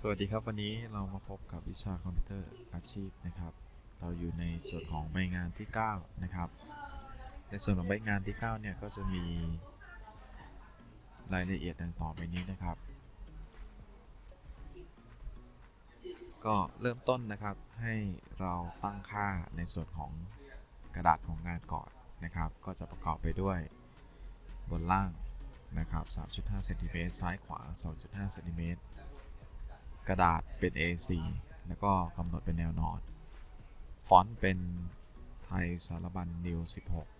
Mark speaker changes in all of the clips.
Speaker 1: สวัสดีครับวันนี้เรามาพบกับวิชาคอมพิวเตอร์อาชีพนะครับ เราอยู่ในส่วนของใบงานที่ 9 นะครับ ในส่วนของใบงานที่ 9 เนี่ย ก็จะมีรายละเอียดดังต่อไปนี้นะครับ ก็เริ่มต้นนะครับให้เราตั้งค่าในส่วนของกระดาษของงานก่อนนะครับ ก็จะประกอบไปด้วยบนล่างนะครับ 3.5 เซนติเมตรซ้ายขวา 2.5 เซนติเมตร กระดาษเป็น A4 แล้วก็กำหนดเป็นแนวนอน ฟอนต์เป็นไทยสารบัญนิว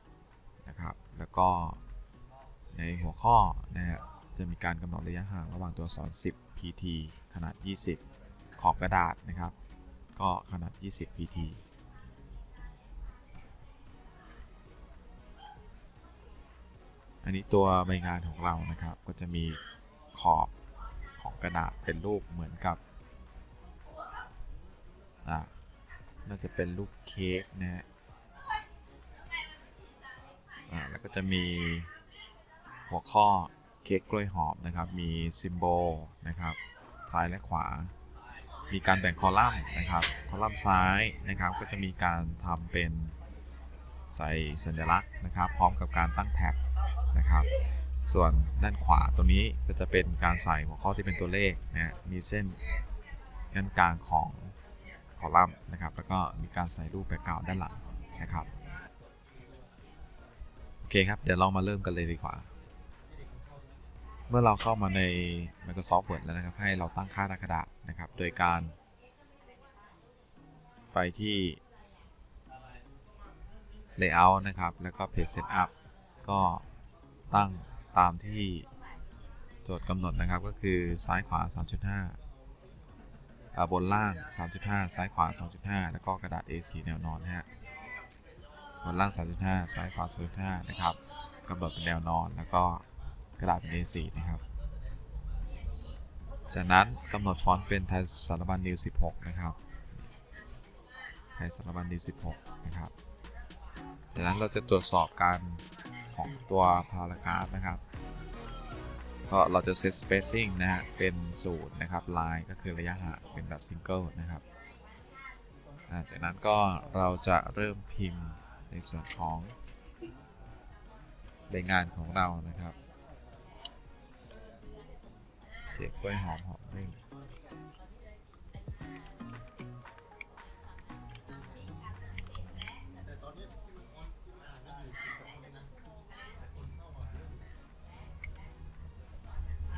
Speaker 1: 16 นะครับ แล้วก็ในหัวข้อนะฮะจะมีการกำหนดระยะห่างระหว่างตัวอักษร 10 pt ขนาด 20 ขอบกระดาษนะครับ ก็ขนาด 20 pt อันนี้ตัวใบงานของเรานะครับ ก็จะมีขอบ ของกระดาษเป็นรูปเหมือนกับน่าจะเป็นรูปเค้กนะฮะแล้วก็จะมีหัวข้อเค้กกล้วยหอมนะครับ มีซิมโบลนะครับ ซ้ายและขวา มีการแบ่งคอลัมน์นะครับ คอลัมน์ซ้ายนะครับ ก็จะมีการทำเป็นใส่สัญลักษณ์นะครับ พร้อมกับการตั้งแท็บนะครับ ส่วนด้านขวาตรงนี้ก็จะเป็นการใส่หัวข้อที่เป็นตัวเลขนะฮะมีเส้นด้านกลางของคอลัมน์นะครับ แล้วก็มีการใส่รูปแบ็กกราวด์ด้านหลังนะครับ โอเคครับ เดี๋ยวเรามาเริ่มกันเลยดีกว่า เมื่อเราเข้ามาใน Microsoft Word แล้วนะครับ ให้เราตั้งค่าหน้ากระดาษนะครับ โดยการ ไปที่ Layout นะครับ แล้วก็ Page Setup ก็ตั้ง ตามที่โจทย์กำหนดนะครับก็คือซ้ายขวา 3.5อบนล่าง 3.5 ซ้ายขวา 2.5 แล้วก็กระดาษ A4 แนวนอนนะฮะบนล่าง 3.5 ซ้ายขวา2.5นะครับกำหนดเป็นแนวนอนแล้วก็กระดาษเป็น A4 นะครับ จากนั้นกำหนดฟอนต์เป็นไทยสารบัญนิว16 นะครับไทยสารบัญนิว16 นะครับ จากนั้นเราจะตรวจสอบการ ของตัวพารากราฟนะครับก็เราจะ set spacing นะฮะเป็นศูนย์นะครับ line ก็คือระยะห่างเป็นแบบ single นะครับจากนั้นก็เราจะเริ่มพิมพ์ในส่วนของใบงานของเรานะครับ เจ็บกล้วยหอมหอมเด้ง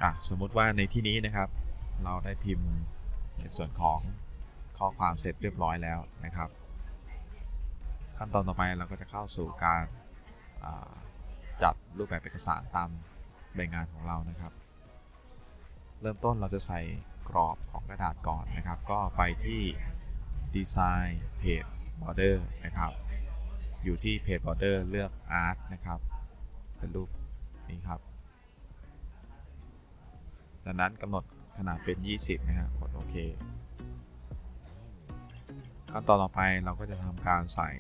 Speaker 1: อะสมมุติว่าในที่นี้นะครับ เราได้พิมพ์ในส่วนของข้อความเสร็จเรียบร้อยแล้วนะครับ ขั้นตอนต่อไปเราก็จะเข้าสู่การาจัดรูปแบบเอกสารตามใบงานของเรานะครับ เริ่มต้นเราจะใส่กรอบของกระดาษก่อนนะครับ ก็ไปที่ Design Page Border นะครับ อยู่ที่ Page Border เลือก Art นะครับ เป็นรูปนี้ครับ จากนั้นกำหนดขนาดเป็น 20 นะครับกดโอเคขั้นตอนต่อไปเราก็จะทำการใส่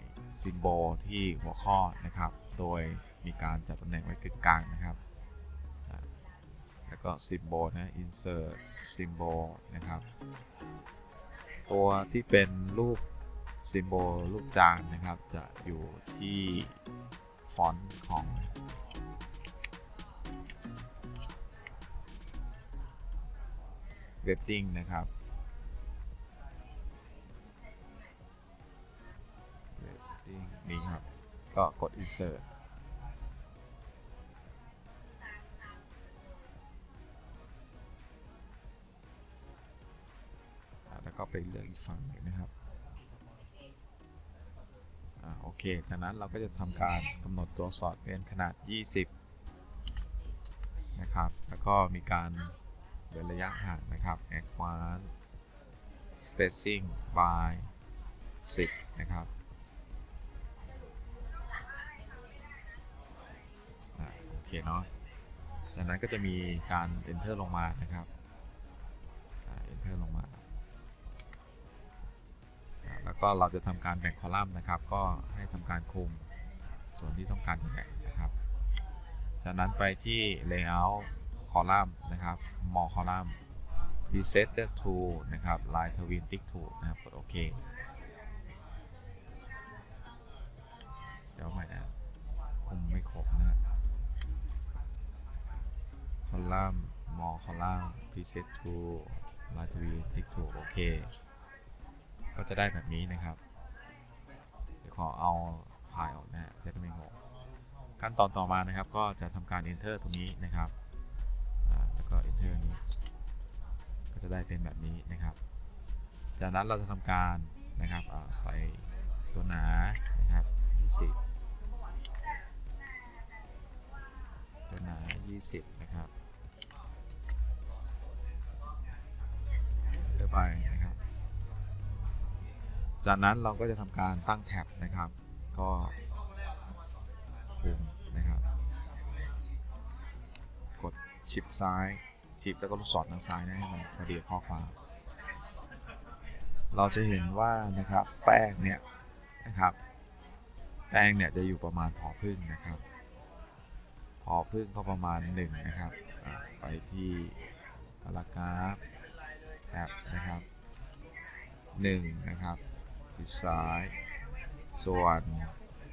Speaker 1: ซิมโบลที่หัวข้อนะครับ โดยมีการจัดตำแหน่งไว้กึ่งกลางนะครับ แล้วก็ซิมโบลนะ insert ซิมโบลนะครับ ตัวที่เป็นรูปซิมโบลรูปจานนะครับ จะอยู่ที่ฟอนต์ของ เวบติ้งนะครับเวบติ้งนี่ครับ ก็กด insert แล้วก็ไปเลือกอีกฝั่งหนึ่งนะครับอโอเค จากนั้นเราก็จะทำการกำหนดตัวสอักษรเป็นขนาด 20 นะครับ แล้วก็มีการ เว้นระยะห่างนะครับ advanced spacing by 10 นะครับอโอเคเนาะจากนั้นก็จะมีการ enter ลงมานะครับ enter ลงมา แล้วก็เราจะทำการแบ่งคอลัมน์นะครับ ก็ให้ทำการคุมส่วนที่ต้องการจะแบ่งนะครับ จากนั้นไปที่ layout อลัมน์นะครับมอคอลัมน์ preset เลือก t o นะครับ line twin tick to นะครับ กดโอเคเดี๋ยวใหม่นะคงไม่ครบนะคอลัมน์มอคอลัมน์ preset tool line twin tick to โอเค ก็จะได้แบบนี้นะครับ เดี๋ยวขอเอาไฟล์ออกนะจะได้ไม่งงขั้นตอนต่อมานะครับ ก็จะทำการ enter ตรงนี้นะครับอ่าแล้วก็ enter นี้ ก็ จะได้เป็นแบบนี้นะครับ จากนั้นเราจะทำการนะครับใส่ตัวหนานะครับ 20 ตัวหนา 20 นะครับเพื่อไปนะครับ จากนั้นเราก็จะทำการตั้งแท็บนะครับ ก็คุมนะครับ กดชิปซ้าย ชิปแล้วก็ลูกศรทางซ้ายนะให้มันพอดีกับข้อความ เราจะเห็นว่านะครับแป้งเนี่ยนะครับ แป้งเนี่ยจะอยู่ประมาณพอพึ่งนะครับพอพึ่งก็ประมาณ1นะครับไปที่พารากราฟแท็บนะครับ1นะครับที่ซ้าย ส่วน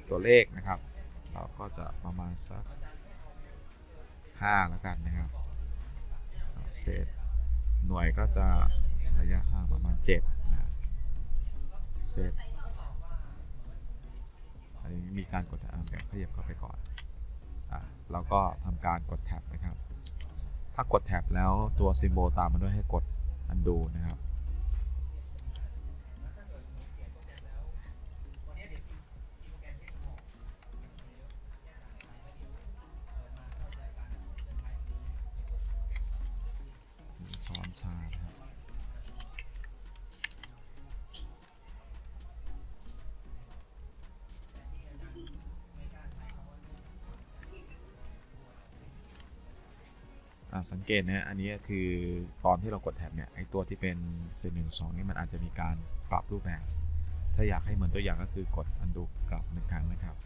Speaker 1: ตัวเลขนะครับ เราก็จะประมาณสัก5แล้วกันนะครับ เศษหน่วยก็จะระยะห่างประมาณ7นะเซตอันนี้มีการกดแท็บอะแบบขยับเข้าไปก่อนอะแล้วก็ทำการกดแท็บนะครับ ถ้ากดแท็บแล้วตัวซิมโบลตามมาด้วยให้กด undo นะครับ ซ้อนชานะครับสังเกตนะอันนี้คือตอนที่เรากดแท็บเนี่ยไอตัวที่เป็นเซนหนึ่งสองนี่มันอาจจะมีการปรับรูปแบบ ถ้าอยากให้เหมือนตัวอย่างก็คือกด undo กลับหนึ่งครั้งนะครับ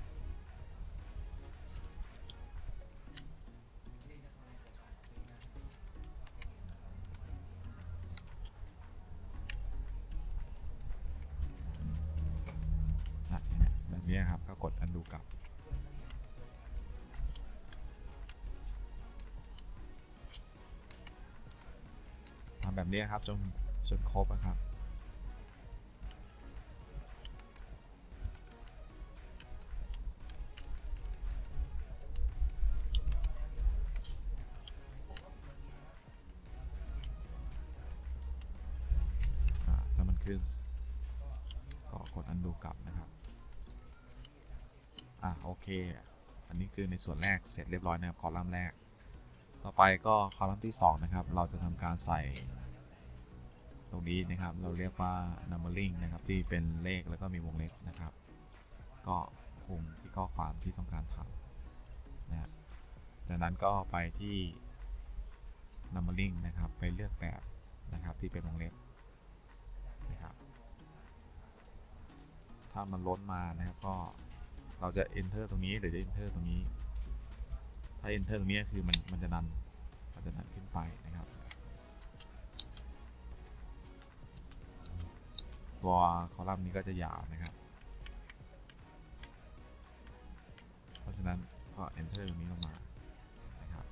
Speaker 1: ำแบบนี้ครับจนจนครบนะครับ ถ้ามันขึ้นก็กด undo กลับนะครับ อะโอเค อันนี้คือในส่วนแรกเสร็จเรียบร้อยนะครับคอลัมน์แรก ต่อไปก็คอลัมน์ที่ 2 นะครับ เราจะทำการใส่ ตรงนี้นะครับเราเรียกว่า numbering นะครับที่เป็นเลขแล้วก็มีวงเล็บนะครับ ก็คุมที่ข้อความที่ต้องการทำนะจากนั้นก็ไปที่ numbering นะครับไปเลือกแบบนะครับที่เป็นวงเล็บนะครับ ถ้ามันล้นมานะครับก็เราจะ enter ตรงนี้หรือจะ enter ตรงนี้ ถ้า enter ตรงนี้คือมันมันจะนันมันจะนันขึ้นไปนะครับ ตัวคอลัมน์นี้ก็จะยาวนะครับ เพราะฉะนั้นก็ enter ตรงนี้ลงมานะครับ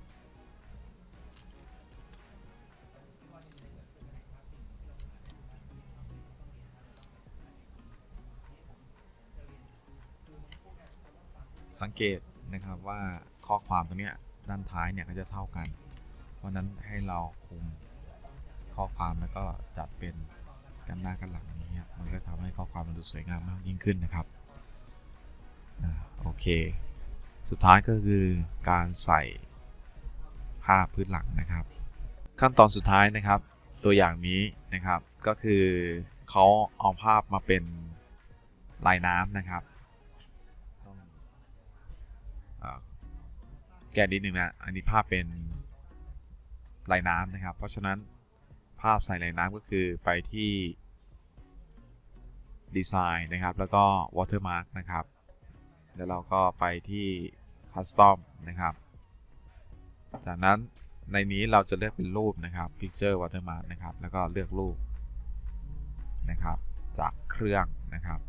Speaker 1: สังเกตนะครับว่าข้อความตรงเนี้ยด้านท้ายเนี่ยก็จะเท่ากัน เพราะฉะนั้นให้เราคุมข้อความแล้วก็จัดเป็น กันหน้ากันหลังนี้ครับมันก็ทำให้ข้อความมันดูสวยงามมากยิ่งขึ้นนะครับอโอเค สุดท้ายก็คือการใส่ภาพพื้นหลังนะครับ ขั้นตอนสุดท้ายนะครับ ตัวอย่างนี้นะครับก็คือเขาเอาภาพมาเป็นลายน้ำนะครับแก้นิดนึงนะ อันนี้ภาพเป็นลายน้ำนะครับ เพราะฉะนั้น ภาพใส่ลายน้ำก็คือไปที่ดีไซน์นะครับ แล้วก็ watermark นะครับ แล้วเราก็ไปที่ custom นะครับ จากนั้นในนี้เราจะเลือกเป็นรูปนะครับ Picture Watermark นะครับ แล้วก็เลือกรูปนะครับ จากเครื่องนะครับ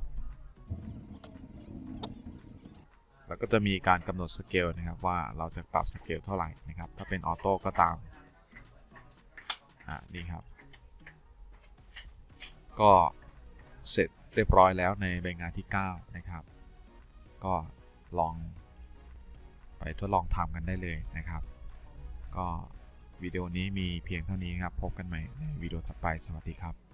Speaker 1: แล้วก็จะมีการกำหนดสเกลนะครับว่าเราจะปรับสเกลเท่าไหร่นะครับ ถ้าเป็นออโต้ก็ตาม อะนี่ครับ ก็เสร็จเรียบร้อยแล้วในใบงานที่ 9 นะครับ ก็ลองไปทดลองทำกันได้เลยนะครับ ก็วิดีโอนี้มีเพียงเท่านี้ครับ พบกันใหม่ในวิดีโอถัดไป สวัสดีครับ